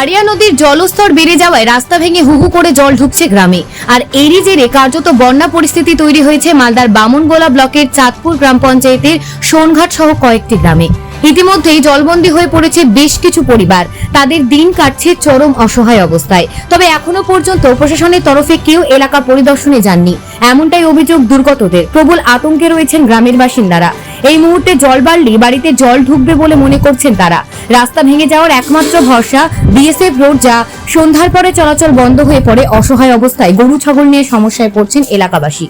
আড়িয়া নদীর জলস্তর বেড়ে যাওয়ায় রাস্তা ভেঙে হুহু করে জল ঢুকছে গ্রামে। আর এরই জেরে কার্যত বন্যা পরিস্থিতি তৈরি হয়েছে মালদার বামনগোলা ব্লকের চাঁদপুর গ্রাম পঞ্চায়েতের সোনঘাট সহ কয়েকটি গ্রামে। ইতিমধ্যেই জলবন্দী হয়ে পড়েছে বেশ কিছু পরিবার। তাদের দিন কাটছে চরম অসহায় অবস্থায়। তবে এখনও পর্যন্ত প্রশাসনের তরফে কেউ এলাকা পরিদর্শনে যাননি। এমনটাই অভিযোগ দুর্গতদের। প্রবল আতঙ্কে রয়েছেন গ্রামের বাসিন্দারা। এই মুহূর্তে জল বাড়লে বাড়িতে জল ঢুকবে বলে মনে করছেন তারা। রাস্তা ভেঙে যাওয়ার একমাত্র ভরসা বিএসএফ রোড যা সন্ধ্যার পরে চলাচল বন্ধ হয়ে পড়ে অসহায় অবস্থায় গরু ছাগল নিয়ে সমস্যায় পড়ছেন এলাকাবাসী।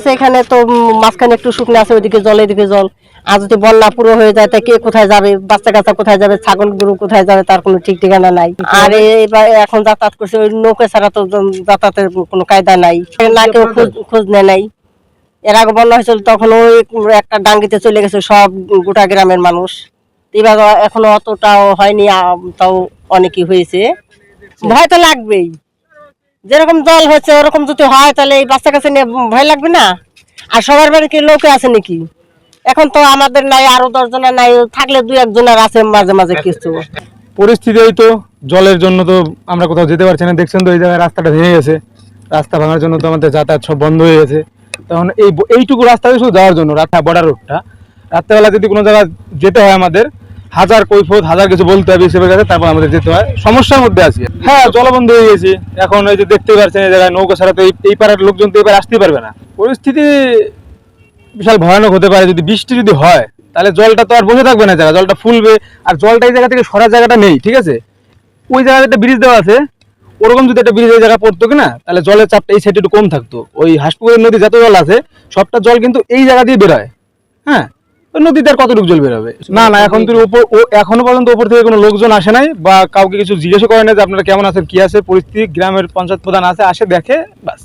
আছে এখানে, তো মাঝখানে একটু শুকনো আছে, ওইদিকে জল, এদিকে জল। আর যদি বন্যা পুরো হয়ে যায়, তা কে কোথায় যাবে? বাচ্চা কাচ্চা কোথায় যাবে? ছাগল গরু কোথায় যাবে? তার কোনো ঠিক ঠিকানা নাই। আর এবার এখন যাতায়াত করছে, ওই নৌকা ছাড়া তো যাতায়াতের কোনো কায়দা নাই। না কেউ খোঁজ নেয় নাই। এর আগে বন্যা হয়েছিল, তখন ওই একটা ডাঙ্গিতে চলে গেছে সব গোটা গ্রামের মানুষ। এবার এখনও অতটাও হয়নি তাও অনেকই হয়েছে। ভয় তো লাগবেই। যেরকম জল হচ্ছে, ওরকম যদি হয়, তাহলে এই বাচ্চা কাছে নিয়ে ভয় লাগবে না? আর সবার বাড়ি কি লোকে আছে নাকি? এখন তো আমাদের নাই, আরও দশজনের নাই, থাকলে দুই একজনের আছে মাঝে মাঝে কিছু। পরিস্থিতি এই তো, জলের জন্য তো আমরা কোথাও যেতে পারছি না। দেখছেন তো এই জায়গায় রাস্তাটা ভেঙে গেছে। রাস্তা ভাঙার জন্য তো আমাদের যাতায়াত সব বন্ধ হয়ে গেছে। তখন এই এইটুকু রাস্তা শুধু যাওয়ার জন্য, রাস্তা বর্ডার রোডটা রাত্রেবেলা যদি কোনো জায়গায় যেতে হয় আমাদের হাজার কৈফত, হাজার কিছু বলতে হবে হিসেবের কাছে, তারপর আমাদের যেতে হয়। সমস্যার মধ্যে আছি। হ্যাঁ জলবন্ধ হয়ে গেছি। এখন এই যে দেখতেই পাচ্ছেন এই জায়গায় নৌকা ছাড়া তো এই- পাড়ার লোকজন তো এবার আসতেই পারবে না। পরিস্থিতি বিশাল ভয়ানক হতে পারে। যদি বৃষ্টি যদি হয়, তাহলে জলটা তো আর বসে থাকবে না জায়গা জলটা ফুলবে। আর জলটা এই জায়গা থেকে সরার জায়গাটা নেই, ঠিক আছে? ওই জায়গায় একটা ব্রিজ দেওয়া আছে। ওরকম যদি একটা ব্রিজ এই জায়গা পড়তো কিনা, তাহলে জলের চাপটা এই সাইডে একটু কম থাকতো। ওই হাসপুকুরের নদী যত জল আছে, সবটা জল কিন্তু এই জায়গা দিয়ে বেরোয়। হ্যাঁ? নদীতে আর কতটুকু জল বেরোবে? না না এখন তো উপর ও এখনও পর্যন্ত উপর থেকে কোনো লোকজন আসে নাই বা কাউকে কিছু জিজ্ঞেস করে না যে আপনারা কেমন আছেন কি আছে পরিস্থিতি গ্রামের পঞ্চায়েত প্রধান আছে আসে দেখে বাস।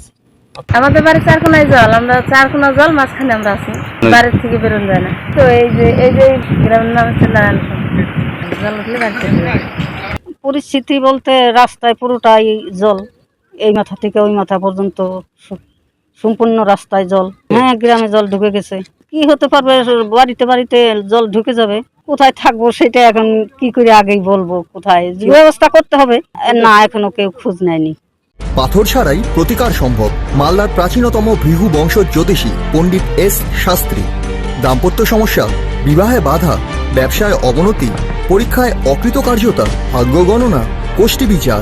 আমাদের বাড়ি চারকোনায় জল আমরা চারকোনা জল মাঝখানে আমরা আছি। বাড়ির থেকে বেরোন যায় না। তো এই যে এই যে গ্রামের নাম হচ্ছে নারায়ণপুর জল উঠলে। পরিস্থিতি বলতে রাস্তায় পুরোটাই জল। এই মাথা থেকে ওই মাথা পর্যন্ত সম্পূর্ণ রাস্তায় জল। হ্যাঁ গ্রামে জল ঢুকে গেছে। কি হতে পারবে? বাড়িতে বাড়িতে জল ঢুকে যাবে। কোথায় থাকব সেটা এখন কি করে আগেই বলব কোথায়? ব্যবস্থা করতে হবে। না, এখনও কেউ খোঁজ নেয়নি। পাথর ছাড়াই প্রতিকার সম্ভব। মালদার প্রাচীনতম ভৃহু বংশ জ্যোতিষী পণ্ডিত এস শাস্ত্রী। দাম্পত্য সমস্যা, বিবাহে বাধা, ব্যবসায় অবনতি, পরীক্ষায় অকৃতকার্যতা, ভাগ্য গণনা গোষ্ঠী বিচার।